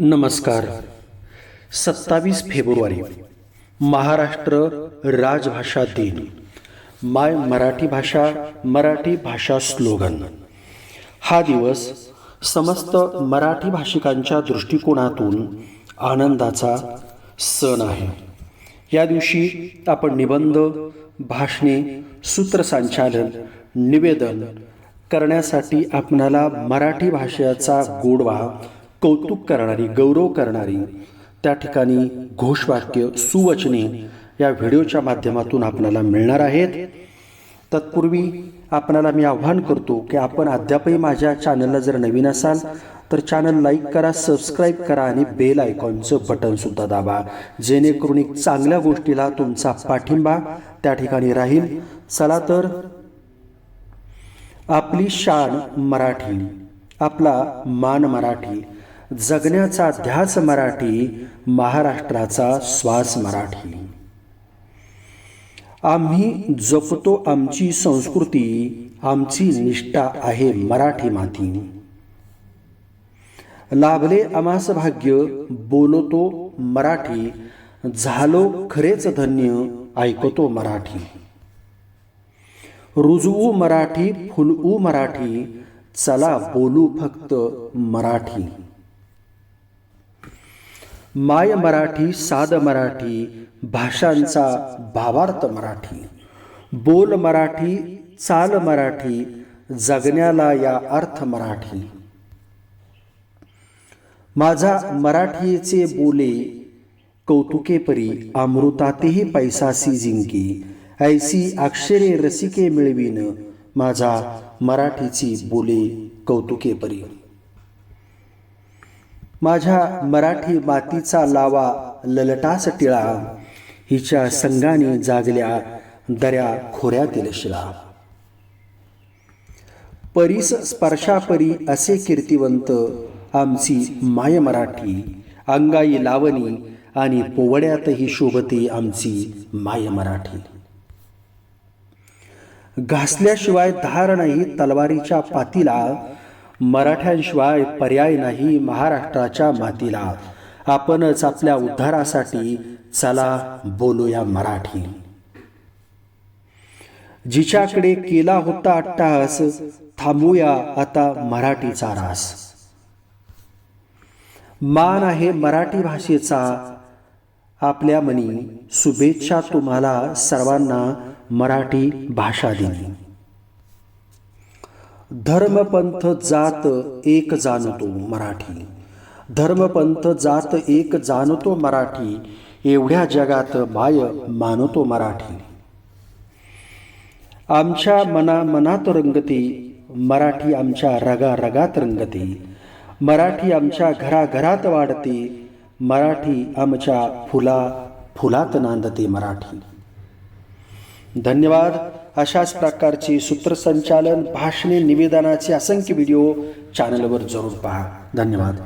नमस्कार. सत्तावीस फेब्रुवारी महाराष्ट्र राजभाषा दिन. माय मराठी भाषा मराठी भाषा स्लोगन. हा दिवस समस्त मराठी भाषिकांच्या दृष्टिकोनातून आनंदाचा सण आहे. या दिवशी आपण निबंध भाषणे सूत्रसंचालन निवेदन करण्यासाठी आपणाला मराठी भाषेचा गोडवा कौतुक करणारी गौरव करणारी त्या ठिकाणी घोषवाक्य सुवचने या व्हिडिओच्या माध्यमातून आपणाला मिळणार आहेत. तत्पूर्वी आपणाला मी आव्हान करतो की आपण अद्यापही माझ्या चॅनलला जर नवीन असाल तर चॅनल लाईक करा सबस्क्राईब करा आणि बेल आयकॉनचं बटनसुद्धा दाबा. जेणेकरून एक चांगल्या गोष्टीला तुमचा पाठिंबा त्या ठिकाणी राहील. चला तर आपली शान मराठी आपला मान मराठी जगण्याचा ध्यास मराठी महाराष्ट्राचा श्वास मराठी. आम्ही जपतो आमची संस्कृती आमची निष्ठा आहे मराठी माती. लाभले आमास भाग्य बोलतो मराठी झालो खरेच धन्य ऐकतो मराठी. रुजवू मराठी फुलवू मराठी चला बोलू फक्त मराठी. माय मराठी साध मराठी भाषांचा भावार्थ मराठी. बोल मराठी चाल मराठी जगण्याला या अर्थ मराठी. माझा मराठीचे बोले कौतुके परी अमृतातेही पैसासी जिंकी. ऐसी अक्षरे रसिके मिळवीन माझा मराठीची बोले कौतुके परी माझ्या मराठी मातीचा लावा ललटास टिळा. हिच्या संगाने जागल्या दऱ्या खोऱ्यातील शिळा. परीस स्पर्शापरी असे कीर्तिवंत आमची माय मराठी. अंगाई लावणी आणि पोवड्यातही शोभते आमची माय मराठी. घासल्याशिवाय धार नाही तलवारीच्या पातीला मराठ्यांशिवाय पर्याय नाही महाराष्ट्राच्या मातीला. आपणच आपल्या उद्धारासाठी चला बोलूया मराठी. जिच्याकडे केला होता अट्टाहास थांबूया आता मराठीचा रास. मान आहे मराठी भाषेचा. आपल्या मनी शुभेच्छा तुम्हाला सर्वांना मराठी भाषा दिली धर्मपंथ जात एक जाणतो मराठी. धर्मपंथ जात एक जाणतो मराठी एवढ्या जगात माय मानतो मराठी. आमच्या मना मनात रंगते मराठी आमच्या रगा रगात. रंगते मराठी आमच्या घराघरात वाढते मराठी आमच्या फुला फुलात नांदते मराठी. धन्यवाद. अशाच प्रकारची सूत्रसंचालन भाषणे निवेदनाचे असंख्य व्हिडिओ चॅनलवर जरूर पहा. धन्यवाद.